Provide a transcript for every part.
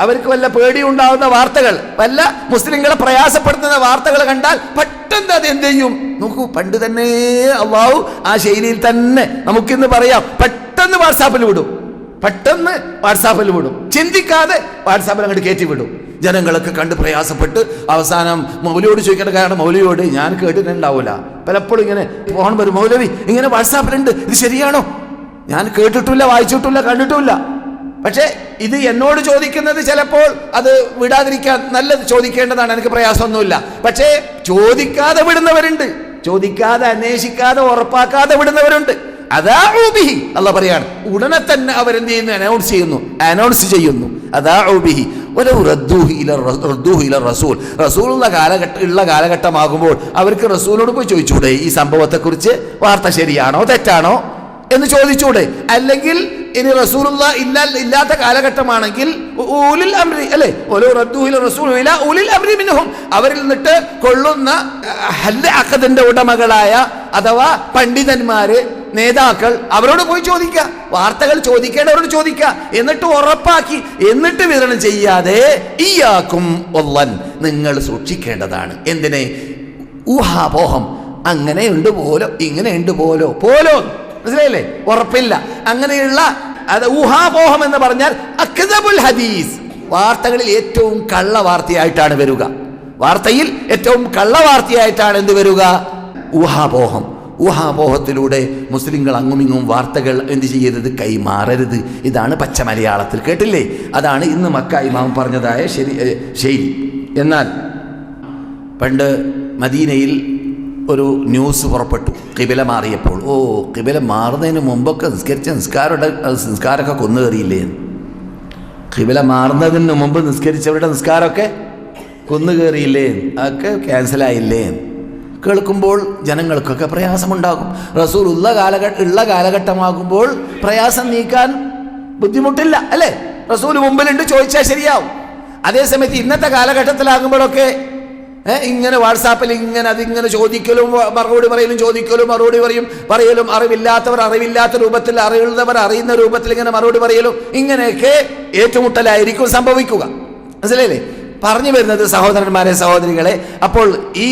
അവർക്ക് വല്ല പേടിയുണ്ടാവുന്ന വാർത്തകൾ വല്ല മുസ്ലിങ്ങളെ പ്രയാസപ്പെടുത്തുന്ന വാർത്തകൾ കണ്ടാൽ പെട്ടെന്ന് അത് എന്ത് ചെയ്യും? നോക്കൂ പണ്ട് തന്നെ അള്ളാഹു ആ ശൈലിയിൽ തന്നെ നമുക്കിന്ന് പറയാം പെട്ടെന്ന് വാട്സാപ്പിൽ വിടും. പെട്ടെന്ന് വാട്സാപ്പിൽ വിടും. ചിന്തിക്കാതെ വാട്സാപ്പിൽ അങ്ങോട്ട് കയറ്റി വിടും. ജനങ്ങളൊക്കെ കണ്ട് പ്രയാസപ്പെട്ട് അവസാനം മൗലിയോട് ചോദിക്കേണ്ട കാരണം മൗലിയോട് ഞാൻ കേട്ടിട്ടുണ്ടാവില്ല പലപ്പോഴും ഇങ്ങനെ ഫോൺ വരും മൗലവി ഇങ്ങനെ വാട്സാപ്പിലുണ്ട്. ഇത് ശരിയാണോ? ഞാൻ കേട്ടിട്ടില്ല വായിച്ചിട്ടില്ല കണ്ടിട്ടില്ല. പക്ഷേ ഇത് എന്നോട് ചോദിക്കുന്നത് ചിലപ്പോൾ അത് വിടാതിരിക്കാൻ നല്ലത് ചോദിക്കേണ്ടതാണ്. എനിക്ക് പ്രയാസമൊന്നുമില്ല. പക്ഷേ ചോദിക്കാതെ വിടുന്നവരുണ്ട്. ചോദിക്കാതെ അന്വേഷിക്കാതെ ഉറപ്പാക്കാതെ വിടുന്നവരുണ്ട്. അതാ ഊബിഹി. അല്ല പറയാണ്. ഉടനെ തന്നെ അവരെന്ത് ചെയ്യുന്നു? അനൗൺസ് ചെയ്യുന്നു. അനൗൺസ് ചെയ്യുന്നു. അതാ ഊബിഹി. ഒരു റസൂൽ. റസൂലുള്ള കാലഘട്ട ഉള്ള കാലഘട്ടമാകുമ്പോൾ അവർക്ക് റസൂലോട് പോയി ചോദിച്ചൂടെ? ഈ സംഭവത്തെക്കുറിച്ച് വാർത്ത ശരിയാണോ? തെറ്റാണോ? എന്ന് ചോദിച്ചൂടെ. അല്ലെങ്കിൽ ഇനി റസൂലുള്ള ഇല്ല ഇല്ലാത്ത കാലഘട്ടമാണെങ്കിൽ ഊലിൽ അമ്രി അല്ലെ? റദ്ദുഹിൽ റദ്ദൂഹിൽ റസൂലില്ല ഊലിൽ അമ്രി മിനുഹും അവരിൽ നിന്നിട്ട് കൊള്ളുന്ന ഹല്ല അക്കദിന്റെ ഉടമകളായ അഥവാ പണ്ഡിതന്മാര് നേതാക്കൾ അവരോട് പോയി ചോദിക്കുക വാർത്തകൾ ചോദിക്കേണ്ടവരോട് ചോദിക്കുക എന്നിട്ട് ഉറപ്പാക്കി. എന്നിട്ട് വിതരണം ചെയ്യാതെ ഈയാക്കും ഒല്ലൻ നിങ്ങൾ സൂക്ഷിക്കേണ്ടതാണ്. എന്തിനെ? ഊഹാപോഹം. അങ്ങനെയുണ്ട് പോലോ ഇങ്ങനെയുണ്ട് പോലോ പോലോ. മനസ്സിലായില്ലേ? ഉറപ്പില്ല. അങ്ങനെയുള്ള അത് ഊഹാപോഹം എന്ന് പറഞ്ഞാൽ അക്തബുൽ ഹദീസ്. വാർത്തകളിൽ ഏറ്റവും കള്ള വാർത്തയായിട്ടാണ് വരിക. വാർത്തയിൽ ഏറ്റവും കള്ള വാർത്തയായിട്ടാണ് എന്ത് വരിക? ഊഹാപോഹം. ഊഹാപോഹത്തിലൂടെ മുസ്ലിങ്ങൾ അങ്ങുമിങ്ങും വാർത്തകൾ എന്ത് ചെയ്യരുത്? കൈമാറരുത്. ഇതാണ് പച്ച മലയാളത്തിൽ. കേട്ടില്ലേ? അതാണ് ഇന്ന് മക്ക ഇമാം പറഞ്ഞതായ ശരി ശൈലി എന്നാൽ പണ്ട് മദീനയിൽ ഒരു ന്യൂസ് പുറപ്പെട്ടു. കിബില മാറിയപ്പോൾ ഓ കിബില മാറുന്നതിന് മുമ്പൊക്കെ നിസ്കരിച്ച നിസ്കാരയുടെ നിസ്കാരമൊക്കെ കൊന്നു കയറിയില്ലേ? കിബില മാറുന്നതിന് മുമ്പ് നിസ്കരിച്ചവരുടെ നിസ്കാരമൊക്കെ കൊന്നു കയറിയില്ലേ അതൊക്കെ ക്യാൻസലായില്ലേ കേൾക്കുമ്പോൾ ജനങ്ങൾക്കൊക്കെ പ്രയാസമുണ്ടാകും. റസൂൽ ഉള്ള കാലഘട്ട ഉള്ള കാലഘട്ടമാകുമ്പോൾ പ്രയാസം നീക്കാൻ ബുദ്ധിമുട്ടില്ല അല്ലേ? റസൂൽ മുമ്പിലുണ്ട് ചോദിച്ചാൽ ശരിയാവും. അതേസമയത്ത് ഇന്നത്തെ കാലഘട്ടത്തിലാകുമ്പോഴൊക്കെ ഇങ്ങനെ വാട്സാപ്പിൽ ഇങ്ങനെ അതിങ്ങനെ ചോദിക്കലും മറുപടി പറയലും ചോദിക്കലും മറുപടി പറയും പറയലും അറിവില്ലാത്തവർ അറിവില്ലാത്ത രൂപത്തിൽ അറിയുന്നവർ അറിയുന്ന രൂപത്തിൽ ഇങ്ങനെ മറുപടി പറയലും ഇങ്ങനെയൊക്കെ ഏറ്റുമുട്ടലായിരിക്കും സംഭവിക്കുക. മനസ്സിലായില്ലേ? പറഞ്ഞു വരുന്നത് സഹോദരന്മാരെ സഹോദരികളെ അപ്പോൾ ഈ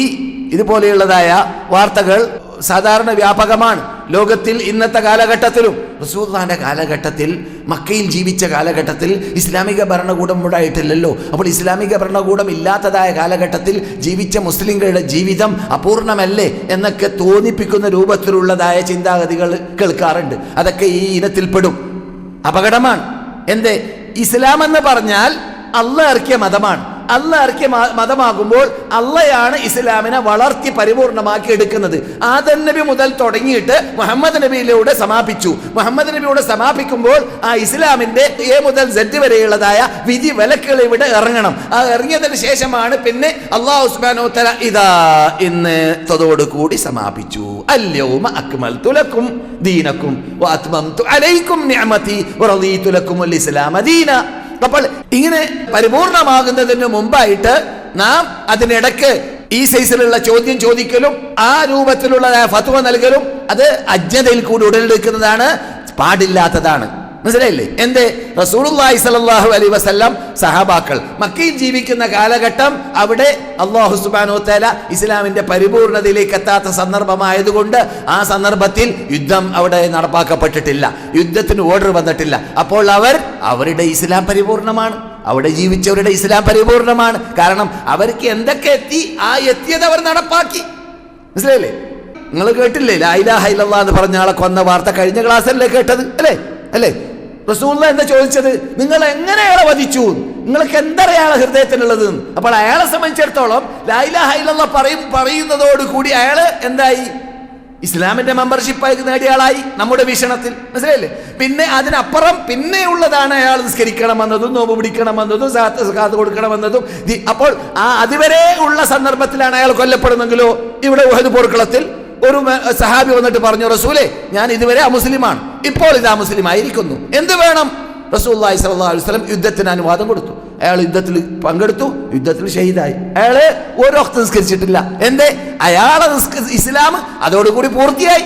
ഇതുപോലെയുള്ളതായ വാർത്തകൾ സാധാരണ വ്യാപകമാണ് ലോകത്തിൽ ഇന്നത്തെ കാലഘട്ടത്തിലും. റസൂദാന്റെ കാലഘട്ടത്തിൽ മക്കയിൽ ജീവിച്ച കാലഘട്ടത്തിൽ ഇസ്ലാമിക ഭരണകൂടം ഉണ്ടായിട്ടില്ലല്ലോ. അപ്പോൾ ഇസ്ലാമിക ഭരണകൂടം ഇല്ലാത്തതായ കാലഘട്ടത്തിൽ ജീവിച്ച മുസ്ലിങ്ങളുടെ ജീവിതം അപൂർണമല്ലേ എന്നൊക്കെ തോന്നിപ്പിക്കുന്ന രൂപത്തിലുള്ളതായ ചിന്താഗതികൾ കേൾക്കാറുണ്ട്. അതൊക്കെ ഈ ഇനത്തിൽപ്പെടും. അപകടമാണ്. എന്തേ? ഇസ്ലാം എന്ന് പറഞ്ഞാൽ അള്ള ഇറക്കിയ മതമാണ്. ഇറക്കിയ മതമാകുമ്പോൾ അള്ളയാണ് ഇസ്ലാമിനെ വളർത്തി പരിപൂർണമാക്കി എടുക്കുന്നത്. ആദൻ നബി മുതൽ തുടങ്ങിയിട്ട് മുഹമ്മദ് നബിയിലൂടെ സമാപിച്ചു. മുഹമ്മദ് നബിയോടെ സമാപിക്കുമ്പോൾ ആ ഇസ്ലാമിന്റെ എ മുതൽ സെഡ് വരെയുള്ളതായ വിധി വിലക്കുകൾ ഇവിടെ ഇറങ്ങണം. ആ ഇറങ്ങിയതിന് ശേഷമാണ് പിന്നെ അള്ളാഹു ഉസ്മാനോ തല ഇതാ ഇന്ന് കൂടി സമാപിച്ചു. അല്യൗമ അക്മൽ തുലക്കും ദീനക്കും അലൈക്കും ലക്കുമുൽ ഇസ്ലാമ ദീന. അപ്പോൾ ഇങ്ങനെ പരിപൂർണമാകുന്നതിന് മുമ്പായിട്ട് നാം അതിനിടക്ക് ഈ സൈസിലുള്ള ചോദ്യം ചോദിക്കലും ആ രൂപത്തിലുള്ള ഫത്വ നൽകലും അത് അജ്ഞതയിൽ കൂടി ഉടലെടുക്കുന്നതാണ് പാടില്ലാത്തതാണ്. മനസ്സിലായില്ലേ? എന്തേ? റസൂലുള്ളാഹി സലാഹു അലൈഹി വസല്ലം സഹാബാക്കൾ. മക്കയിൽ ജീവിക്കുന്ന കാലഘട്ടം അവിടെ അള്ളാഹു സുബ്ഹാനഹു തആല ഇസ്ലാമിന്റെ പരിപൂർണതയിലേക്ക് എത്താത്ത സന്ദർഭമായതുകൊണ്ട് ആ സന്ദർഭത്തിൽ യുദ്ധം അവിടെ നടപ്പാക്കപ്പെട്ടിട്ടില്ല. യുദ്ധത്തിന് ഓർഡർ വന്നിട്ടില്ല. അപ്പോൾ അവർ അവരുടെ ഇസ്ലാം പരിപൂർണമാണ്. അവിടെ ജീവിച്ചവരുടെ ഇസ്ലാം പരിപൂർണമാണ്. കാരണം അവർക്ക് എന്തൊക്കെ എത്തി? ആ എത്തിയത് അവർ നടപ്പാക്കി. മനസ്സിലായില്ലേ? നിങ്ങൾ കേട്ടില്ലേ? ലൈലാ ഇല്ലല്ലാ എന്ന് പറഞ്ഞ ആളെ കൊന്ന വാർത്ത കഴിഞ്ഞ ക്ലാസ്സല്ലേ കേട്ടത്? അല്ലേ? അല്ലേ? റസൂള്ള എന്താ ചോദിച്ചത്? നിങ്ങൾ എങ്ങനെ അയാളെ വധിച്ചു? നിങ്ങൾക്ക് എന്തറിയാണ് ഹൃദയത്തിനുള്ളത്? അപ്പോൾ അയാളെ സംബന്ധിച്ചിടത്തോളം ലൈല ഹൈലല്ല പറയും പറയുന്നതോടുകൂടി അയാൾ എന്തായി? ഇസ്ലാമിന്റെ മെമ്പർഷിപ്പ് നേടിയ ആളായി നമ്മുടെ വീക്ഷണത്തിൽ. മനസ്സിലായില്ലേ? പിന്നെ അതിനപ്പുറം പിന്നെ ഉള്ളതാണ് അയാൾ നിസ്കരിക്കണമെന്നതും നോമ്പ് പിടിക്കണമെന്നതും കാത്ത് കൊടുക്കണമെന്നതും. അപ്പോൾ ആ അതുവരെ ഉള്ള സന്ദർഭത്തിലാണ് അയാൾ കൊല്ലപ്പെടുന്നെങ്കിലോ? ഇവിടെ ഉഹദ് പോർക്കളത്തിൽ ഒരു സഹാബി വന്നിട്ട് പറഞ്ഞു റസൂലേ ഞാൻ ഇതുവരെ അമുസ്ലിമാണ്. ഇപ്പോൾ ഇതാ മുസ്ലിം ആയിരിക്കുന്നു. എന്ത് വേണം? റസൂല്ലായി അലൈഹി വസല്ലം യുദ്ധത്തിന് അനുവാദം കൊടുത്തു. അയാൾ യുദ്ധത്തിൽ പങ്കെടുത്തു യുദ്ധത്തിൽ ഷഹീദായി. അയാൾ ഒരു വക്ത നിസ്കരിച്ചിട്ടില്ല. എന്തേ? അയാളെ ഇസ്ലാം അതോടുകൂടി പൂർത്തിയായി.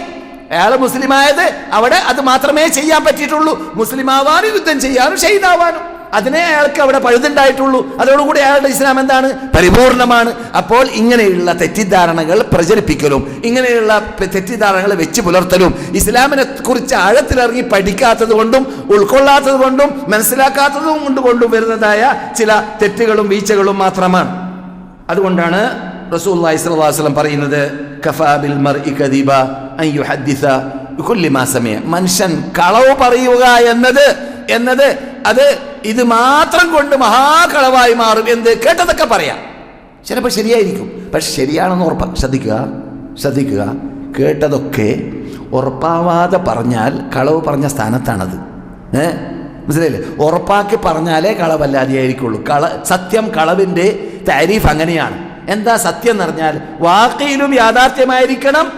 അയാൾ മുസ്ലിം ആയത് അവിടെ അത് മാത്രമേ ചെയ്യാൻ പറ്റിയിട്ടുള്ളൂ. മുസ്ലിം ആവാനും യുദ്ധം ചെയ്യാനും ഷഹീദാവാനും. അതിനെ അയാൾക്ക് അവിടെ പഴുതുണ്ടായിട്ടുള്ളൂ. അതോടുകൂടി അയാളുടെ ഇസ്ലാം എന്താണ്? പരിപൂർണമാണ്. അപ്പോൾ ഇങ്ങനെയുള്ള തെറ്റിദ്ധാരണകൾ പ്രചരിപ്പിക്കലും ഇങ്ങനെയുള്ള തെറ്റിദ്ധാരണകൾ വെച്ച് പുലർത്തലും ഇസ്ലാമിനെ കുറിച്ച് ആഴത്തിലിറങ്ങി പഠിക്കാത്തത് കൊണ്ടും ഉൾക്കൊള്ളാത്തത് കൊണ്ടും മനസ്സിലാക്കാത്തതും കൊണ്ട് കൊണ്ടും വരുന്നതായ ചില തെറ്റുകളും വീഴ്ചകളും മാത്രമാണ്. അതുകൊണ്ടാണ് റസൂൽ വസല്ലം പറയുന്നത് മനുഷ്യൻ കളവ് പറയുക എന്നത് എന്നത് അത് ഇത് മാത്രം കൊണ്ട് മഹാകളവായി മാറും എന്ത് കേട്ടതൊക്കെ പറയാം. ചിലപ്പോൾ ശരിയായിരിക്കും. പക്ഷെ ശരിയാണെന്ന് ഉറപ്പ ശ്രദ്ധിക്കുക ശ്രദ്ധിക്കുക. കേട്ടതൊക്കെ ഉറപ്പാവാതെ പറഞ്ഞാൽ കളവ് പറഞ്ഞ സ്ഥാനത്താണത്. ഏ? മനസ്സിലായില്ലേ? ഉറപ്പാക്കി പറഞ്ഞാലേ കളവല്ലാതെയായിരിക്കുള്ളൂ. കള സത്യം കളവിന്റെ താരീഫ് അങ്ങനെയാണ്. എന്താ സത്യം എന്ന് പറഞ്ഞാൽ വാക്കയിലും യാഥാർത്ഥ്യമായിരിക്കണം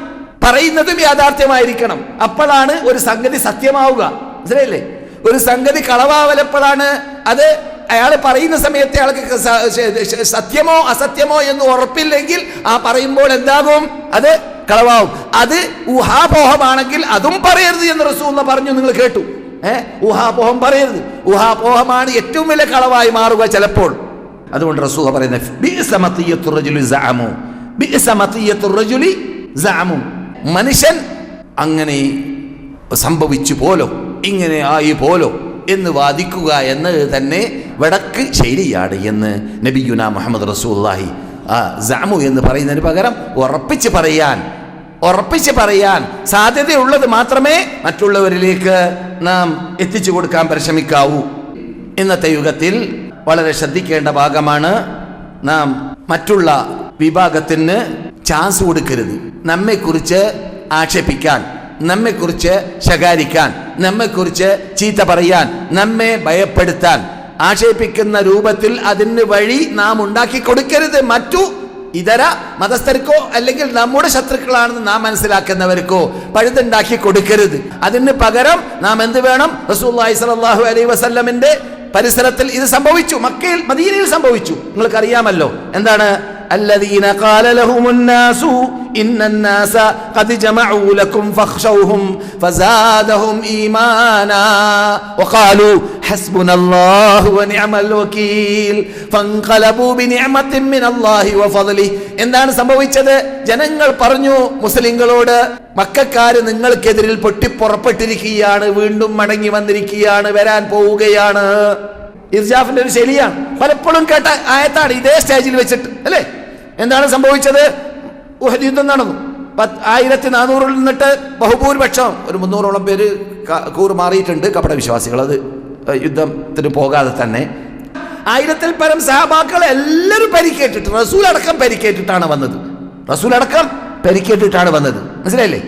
പറയുന്നതും യാഥാർത്ഥ്യമായിരിക്കണം. അപ്പോഴാണ് ഒരു സംഗതി സത്യമാവുക. മനസ്സിലായില്ലേ? ഒരു സംഗതി കളവാവലപ്പോഴാണ് അത് അയാൾ പറയുന്ന സമയത്ത് അയാൾക്ക് സത്യമോ അസത്യമോ എന്ന് ഉറപ്പില്ലെങ്കിൽ ആ പറയുമ്പോൾ എന്താകും? അത് കളവാവും. അത് ഊഹാപോഹമാണെങ്കിൽ അതും പറയരുത് എന്ന് റസൂന്ന പറഞ്ഞു നിങ്ങൾ കേട്ടു. ഏഹ് ഊഹാപോഹം പറയരുത്. ഊഹാപോഹമാണ് ഏറ്റവും വലിയ കളവായി മാറുക ചിലപ്പോൾ. അതുകൊണ്ട് റസൂൽ പറയുന്നത്. മനുഷ്യൻ അങ്ങനെ സംഭവിച്ചു പോലോ ഇങ്ങനെ ആയി പോലോ എന്ന് വാദിക്കുക എന്നത് തന്നെ വടക്ക് ശൈലിയാണ് എന്ന് നബിയുന മുഹമ്മദ് റസൂല്ലാഹി ആ ജാമു എന്ന് പറയുന്നതിന് പകരം ഉറപ്പിച്ച് പറയാൻ ഉറപ്പിച്ച് പറയാൻ സാധ്യതയുള്ളത് മാത്രമേ മറ്റുള്ളവരിലേക്ക് നാം എത്തിച്ചു കൊടുക്കാൻ പരിശ്രമിക്കാവൂ. ഇന്നത്തെ യുഗത്തിൽ വളരെ ശ്രദ്ധിക്കേണ്ട ഭാഗമാണ് നാം മറ്റുള്ള വിഭാഗത്തിന് ചാൻസ് കൊടുക്കരുത്. നമ്മെക്കുറിച്ച് ആക്ഷേപിക്കാൻ നമ്മെക്കുറിച്ച് ശകാരിക്കാൻ നമ്മെക്കുറിച്ച് ചീത്ത പറയാൻ നമ്മെ ഭയപ്പെടുത്താൻ. ആക്ഷേപിക്കുന്ന രൂപത്തിൽ അതിന് വഴി നാം ഉണ്ടാക്കി കൊടുക്കരുത്. മറ്റു ഇതര മതസ്ഥർക്കോ അല്ലെങ്കിൽ നമ്മുടെ ശത്രുക്കളാണെന്ന് നാം മനസ്സിലാക്കുന്നവർക്കോ പഴുതുണ്ടാക്കി കൊടുക്കരുത്. അതിന് പകരം നാം എന്ത് വേണം? റസൂല്ലാഹി സ്വല്ലല്ലാഹു അലൈ വസല്ലമിന്റെ പരിസരത്തിൽ ഇത് സംഭവിച്ചു. മക്കയിൽ മദീനയിൽ സംഭവിച്ചു. നിങ്ങൾക്ക് അറിയാമല്ലോ എന്താണ്? الذين قال لهم الناس إن الناس قد جمعوا لكم فاخشوهم فزادهم إيمانا وقالوا حسبنا الله ونعم الوكيل فانقلبوا بنعمة من الله وفضله എന്താണ് സംഭവിച്ചത് ജനങ്ങൾ പറഞ്ഞു മുസ്ലിങ്ങളോട് മക്കാര് നിങ്ങൾക്കെതിരിൽ പൊട്ടിപ്പുറപ്പെട്ടിരിക്കുകയാണ് വീണ്ടും മടങ്ങി വന്നിരിക്കുകയാണ് വരാൻ പോവുകയാണ് ഇർജാഫിന്റെ ഒരു ശൈലിയാണ് പലപ്പോഴും കേട്ട ആയത്താണ് ഇതേ സ്റ്റേജിൽ വെച്ചിട്ട് അല്ലേ എന്താണ് സംഭവിച്ചത്? ഉഹദ് യുദ്ധം നടന്നു. പത്ത് ആയിരത്തി നാനൂറിൽ നിന്നിട്ട് ബഹുഭൂരിപക്ഷം ഒരു മുന്നൂറോളം പേര് കൂറ് മാറിയിട്ടുണ്ട് കപട വിശ്വാസികൾ. അത് യുദ്ധത്തിന് പോകാതെ തന്നെ. ആയിരത്തിൽ പരം സഹാബാക്കൾ എല്ലാവരും പരിക്കേറ്റിട്ട് റസൂൽ അടക്കം പരിക്കേറ്റിട്ടാണ് വന്നത്. റസൂൽ അടക്കം പരിക്കേറ്റിട്ടാണ് വന്നത്. മനസ്സിലായില്ലേ?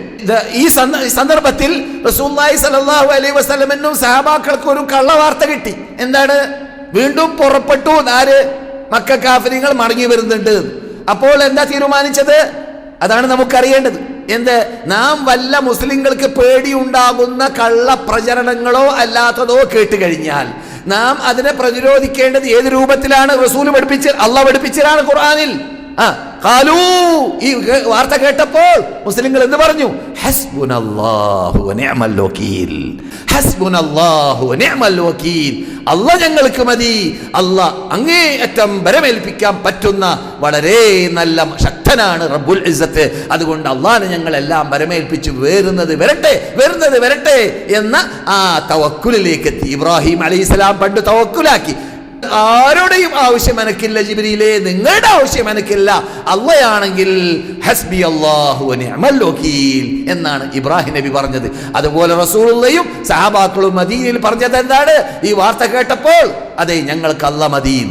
ഈ സന്ദർഭത്തിൽ റസൂല്ലായി സല്ലല്ലാഹു അലൈഹി വസ്ലമെന്നും സഹാബാക്കൾക്ക് ഒരു കള്ളവാർത്ത കിട്ടി. എന്താണ്? വീണ്ടും പുറപ്പെട്ടു. ആര് മക്ക കാഫര്യങ്ങൾ മടങ്ങി വരുന്നുണ്ട്. അപ്പോൾ എന്താ തീരുമാനിച്ചത്? അതാണ് നമുക്കറിയേണ്ടത്. എന്ത്? നാം വല്ല മുസ്ലിങ്ങൾക്ക് പേടിയുണ്ടാകുന്ന കള്ള പ്രചരണങ്ങളോ അല്ലാത്തതോ കേട്ട് കഴിഞ്ഞാൽ നാം അതിനെ പ്രതിരോധിക്കേണ്ടത് ഏത് രൂപത്തിലാണ്? റസൂൽ പഠിപ്പിച്ച് അള്ള പഠിപ്പിച്ചതാണ് ഖുർആനിൽ. ആ കാലൂ ഈ വാർത്ത കേട്ടപ്പോൾ മുസ്ലിങ്ങൾ എന്ത് പറഞ്ഞു? അല്ല ഞങ്ങൾക്ക് മതി. അല്ല അങ്ങേയറ്റം ബരമേൽപ്പിക്കാൻ പറ്റുന്ന വളരെ നല്ല ശക്തനാണ് റബ്ബുൽ ഇസത്ത് അതുകൊണ്ട് അള്ളാഹിനെ ഞങ്ങൾ എല്ലാം ബരമേൽപ്പിച്ച് വേറുന്നത് വരട്ടെ വരുന്നത് വരട്ടെ എന്ന ആ തവക്കുലിലേക്ക് എത്തി. ഇബ്രാഹിം അലൈഹിസ്സലാം പണ്ട് തവക്കുലാക്കി. ആരുടെയും ആവശ്യം എനക്കില്ല ജിബിരിയിലെ നിങ്ങളുടെ ആവശ്യം എനക്കില്ല. അള്ളയാണെങ്കിൽ ഹസ്ബി അള്ളാഹു നിഅമൽ വകീൽ എന്നാണ് ഇബ്രാഹിം നബി പറഞ്ഞത്. അതുപോലെ റസൂളുള്ളയും സഹാബാക്കളും മദീനയിൽ പറഞ്ഞത് എന്താണ്? ഈ വാർത്ത കേട്ടപ്പോൾ അതെ ഞങ്ങൾക്ക് അല്ല മദീൻ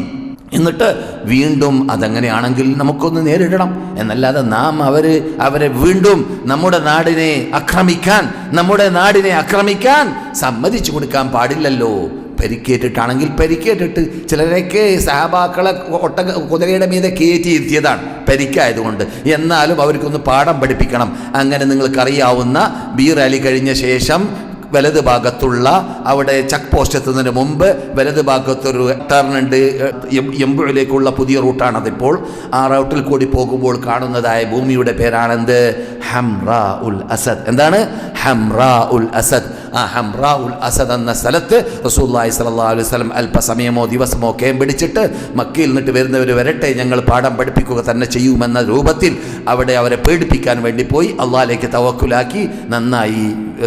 എന്നിട്ട് വീണ്ടും അതങ്ങനെയാണെങ്കിൽ നമുക്കൊന്ന് നേരിടണം. എന്നല്ലാതെ നാം അവർ അവരെ വീണ്ടും നമ്മുടെ നാടിനെ ആക്രമിക്കാൻ നമ്മുടെ നാടിനെ ആക്രമിക്കാൻ സമ്മതിച്ചു കൊടുക്കാൻ പാടില്ലല്ലോ. പരിക്കേറ്റിട്ടാണെങ്കിൽ പരിക്കേറ്റിട്ട് ചിലരൊക്കെ സഹബാക്കളെ ഒട്ട കുതിരയുടെ മീതെ കയറ്റി ഇരുത്തിയതാണ്. പരിക്കായതുകൊണ്ട്. എന്നാലും അവർക്കൊന്ന് പാഠം പഠിപ്പിക്കണം. അങ്ങനെ നിങ്ങൾക്കറിയാവുന്ന ബീർ അലി കഴിഞ്ഞ ശേഷം വലത് ഭാഗത്തുള്ള അവിടെ ചെക്ക് പോസ്റ്റ് എത്തുന്നതിന് മുമ്പ് വലത് ഭാഗത്തൊരു ടേർണുണ്ട് എമ്പുഴയിലേക്കുള്ള പുതിയ റൂട്ടാണതിപ്പോൾ. ആ റൂട്ടിൽ കൂടി പോകുമ്പോൾ കാണുന്നതായ ഭൂമിയുടെ പേരാണെന്ത്? ഹംറ ഉൽ അസദ്. എന്താണ്? ഹംറ ഉൽ അസദ്. ആ ഹംറാ ഉൽ അസദ് എന്ന സ്ഥലത്ത് റസൂല്ലായി സല്ലല്ലാഹു അലൈഹി സ്വലം അല്പസമയമോ ദിവസമോ കേം പിടിച്ചിട്ട് മക്കയിൽ നിന്നിട്ട് വരുന്നവർ വരട്ടെ ഞങ്ങൾ പാഠം പഠിപ്പിക്കുക തന്നെ ചെയ്യുമെന്ന രൂപത്തിൽ അവിടെ അവരെ പേടിപ്പിക്കാൻ വേണ്ടി പോയി അള്ളാഹിലേക്ക് തവക്കുലാക്കി നന്നായി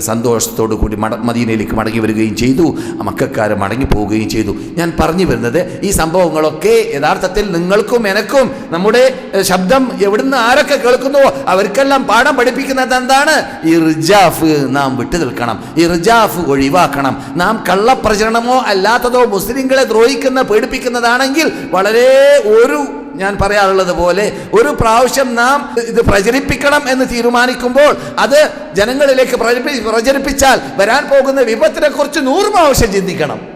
സന്തോഷത്തോടു കൂടി മട മദീനയിലേക്ക് മടങ്ങി വരികയും ചെയ്തു മക്കാർ മടങ്ങി പോവുകയും ചെയ്തു. ഞാൻ പറഞ്ഞു വരുന്നത് ഈ സംഭവങ്ങളൊക്കെ യഥാർത്ഥത്തിൽ നിങ്ങൾക്കും എനക്കും നമ്മുടെ ശബ്ദം എവിടുന്ന് ആരൊക്കെ കേൾക്കുന്നുവോ അവർക്കെല്ലാം പാഠം പഠിപ്പിക്കുന്നത് എന്താണ്? ഈ റിജാഫ് നാം വിട്ടു നിൽക്കണം. ഈ റിജാഫ് ഒഴിവാക്കണം. നാം കള്ളപ്രചരണമോ അല്ലാത്തതോ മുസ്ലിങ്ങളെ ദ്രോഹിക്കുന്ന പേടിപ്പിക്കുന്നതാണെങ്കിൽ വളരെ ഒരു ഞാൻ പറയാറുള്ളത് പോലെ ഒരു പ്രാവശ്യം നാം ഇത് പ്രചരിപ്പിക്കണം എന്ന് തീരുമാനിക്കുമ്പോൾ അത് ജനങ്ങളിലേക്ക് പ്രചരിപ്പി- പ്രചരിപ്പിച്ചാൽ വരാൻ പോകുന്ന വിപത്തിനെക്കുറിച്ച് നൂറ് പ്രാവശ്യം ചിന്തിക്കണം.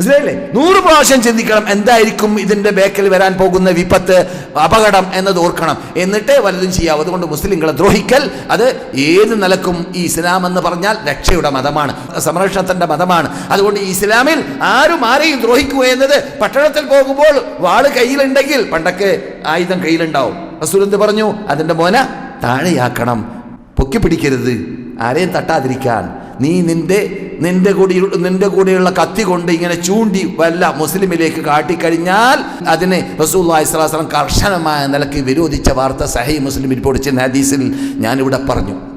മനസ്സിലായില്ലേ? നൂറ് പ്രാവശ്യം ചിന്തിക്കണം എന്തായിരിക്കും ഇതിന്റെ ബേക്കിൽ വരാൻ പോകുന്ന വിപത്ത് അപകടം എന്നത് ഓർക്കണം. എന്നിട്ടേ വലുതും ചെയ്യാവൂ. അതുകൊണ്ട് മുസ്ലിങ്ങളെ ദ്രോഹിക്കൽ അത് ഏത് നിലക്കും ഈ ഇസ്ലാം എന്ന് പറഞ്ഞാൽ രക്ഷയുടെ മതമാണ് സംരക്ഷണത്തിന്റെ മതമാണ്. അതുകൊണ്ട് ഈ ഇസ്ലാമിൽ ആരും ആരെയും ദ്രോഹിക്കുക എന്നത് പട്ടണത്തിൽ പോകുമ്പോൾ വാൾ കയ്യിലുണ്ടെങ്കിൽ പണ്ടൊക്കെ ആയുധം കയ്യിലുണ്ടാവും. റസൂൽ എന്ത് പറഞ്ഞു അതിന്റെ മോന താഴെയാക്കണം. പൊക്കി പിടിക്കരുത്. ആരെയും തട്ടാതിരിക്കാൻ. നീ നിന്റെ നിന്റെ കൂടി നിന്റെ കൂടെയുള്ള കത്തി കൊണ്ട് ഇങ്ങനെ ചൂണ്ടി വല്ല മുസ്ലിമിലേക്ക് കാട്ടിക്കഴിഞ്ഞാൽ അതിനെ റസൂല്ലാഹി സ്വലാസ്ലം കർശനമായ നിലയ്ക്ക് വിരോധിച്ച വാർത്ത സഹി മുസ്ലിം ചെയ്യുന്ന ഹദീസിൽ ഞാനിവിടെ പറഞ്ഞു.